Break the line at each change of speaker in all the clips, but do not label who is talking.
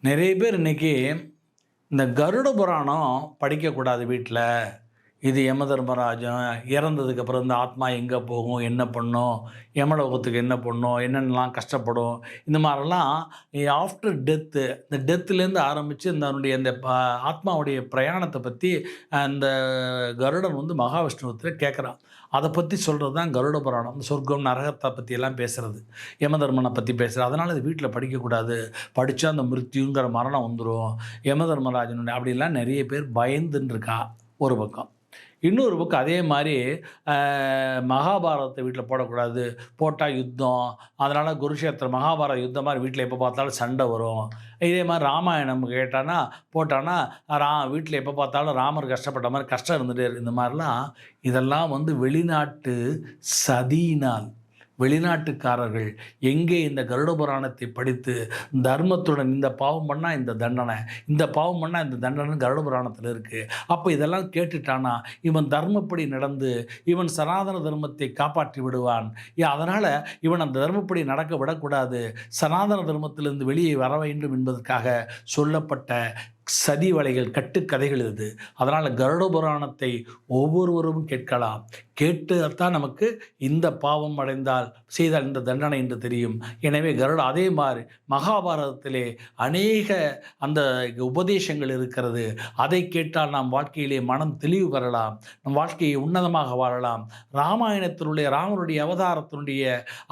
நிறைய பேர் இன்னைக்கு இந்த கருட புராணம் படிக்கக்கூடாது வீட்டில். இது யம தர்மராஜன் இறந்ததுக்கு அப்புறம் இந்த ஆத்மா எங்கே போகும் என்ன பண்ணும் யமலோகத்துக்கு என்ன பண்ணும் என்னென்னலாம் கஷ்டப்படும் இந்த மாதிரிலாம் ஆஃப்டர் டெத்து இந்த டெத்துலேருந்து ஆரம்பித்து இந்த அவனுடைய அந்த ப- ஆத்மாவுடைய பிரயாணத்தை பற்றி அந்த கருடன் வந்து மகாவிஷ்ணுவத்தில் கேட்குறான் அதை பற்றி சொல்கிறது தான் கருட புராணம். சொர்க்கம் நரகத்தை பற்றியெல்லாம் பேசுகிறது யமதர்மனை பற்றி பேசுகிறது அதனால் இது வீட்டில் படிக்கக்கூடாது படித்தா அந்த மிருத்யுங்கிற மரணம் வந்துடும் யமதர்மராஜனுடைய அப்படிலாம் நிறைய பேர் பயந்துன்னு இருக்கா ஒரு பக்கம். இன்னொரு பக்கம் அதே மாதிரி மகாபாரதத்தை வீட்டில் போடக்கூடாது. போட்டால் யுத்தம். அதனால் குருஷேத்திரம் மகாபாரத யுத்தம் மாதிரி வீட்டில் எப்போ பார்த்தாலும் சண்டை வரும். இதே மாதிரி ராமாயணம் கேட்டானா போட்டானா ரா வீட்டில் எப்போ பார்த்தாலும் ராமர் கஷ்டப்பட்ட மாதிரி கஷ்டம் இருந்துகிட்டே இருக்கு. இந்த மாதிரிலாம் இதெல்லாம் வந்து வெளிநாட்டு சதியினால் வெளிநாட்டுக்காரர்கள் எங்கே இந்த கருட புராணத்தை படித்து தர்மத்துடன் இந்த பாவம் பண்ணால் இந்த தண்டனை இந்த பாவம் பண்ணால் இந்த தண்டனை கருட புராணத்தில் இருக்குது அப்போ இதெல்லாம் கேட்டுட்டானா இவன் தர்மப்படி நடந்து இவன் சனாதன தர்மத்தை காப்பாற்றி விடுவான். அதனால் இவன் அந்த தர்மப்படி நடக்க விடக்கூடாது. சனாதன தர்மத்திலிருந்து வெளியே வர வேண்டும் என்பதற்காக சொல்லப்பட்ட சதி வலைகள் கட்டுக்கதைகள் இது. அதனால் கருட புராணத்தை ஒவ்வொருவரும் கேட்கலாம். கேட்டுத்தான் நமக்கு இந்த பாவம் அடைந்தால் செய்தால் இந்த தண்டனை என்று தெரியும். எனவே கருட அதே மாதிரி மகாபாரதத்திலே அநேக அந்த உபதேசங்கள் இருக்கிறது. அதை கேட்டால் நாம் வாழ்க்கையிலே மனம் தெளிவு பெறலாம். நம் வாழ்க்கையை உன்னதமாக வாழலாம். ராமாயணத்தினுடைய ராமனுடைய அவதாரத்தினுடைய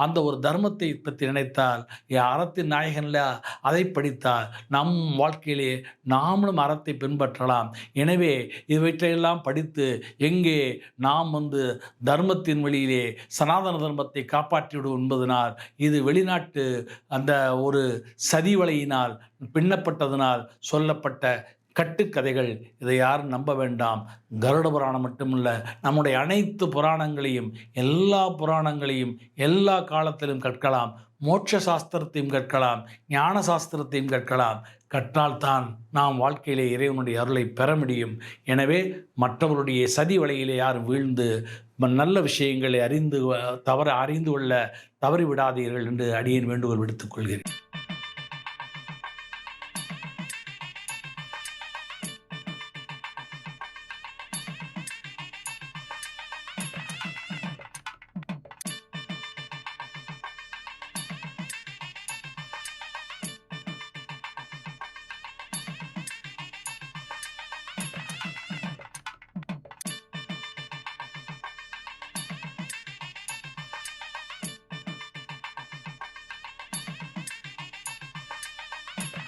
அந்த ஒரு தர்மத்தை பற்றி நினைத்தால் அறத்தின் நாயகன்ல அதை படித்தால் நம் வாழ்க்கையிலே நாம் நாமளும் அறத்தை பின்பற்றலாம். எனவே இவற்றையெல்லாம் படித்து எங்கே நாம் வந்து தர்மத்தின் வழியிலே சனாதன தர்மத்தை காப்பாற்றிவிடும் என்பதனால் இது வெளிநாட்டு அந்த ஒரு சதிவலையினால் பின்னப்பட்டதனால் சொல்லப்பட்ட கட்டுக்கதைகள். இதை யாரும் நம்ப வேண்டாம். கருட புராணம் மட்டுமல்ல நம்முடைய அனைத்து புராணங்களையும் எல்லா புராணங்களையும் எல்லா காலத்திலும் கற்கலாம். மோட்ச சாஸ்திரத்தையும் கற்கலாம். ஞான சாஸ்திரத்தையும் கற்கலாம். கற்றால்தான் நாம் வாழ்க்கையிலே இறைவனுடைய அருளை பெற முடியும். எனவே மற்றவருடைய சதி வலையிலே யாரும் வீழ்ந்து நல்ல விஷயங்களை அறிந்து தவற அறிந்து கொள்ள தவறிவிடாதீர்கள் என்று அடியேன் வேண்டுகோள் விடுத்துக் கொள்கிறேன்.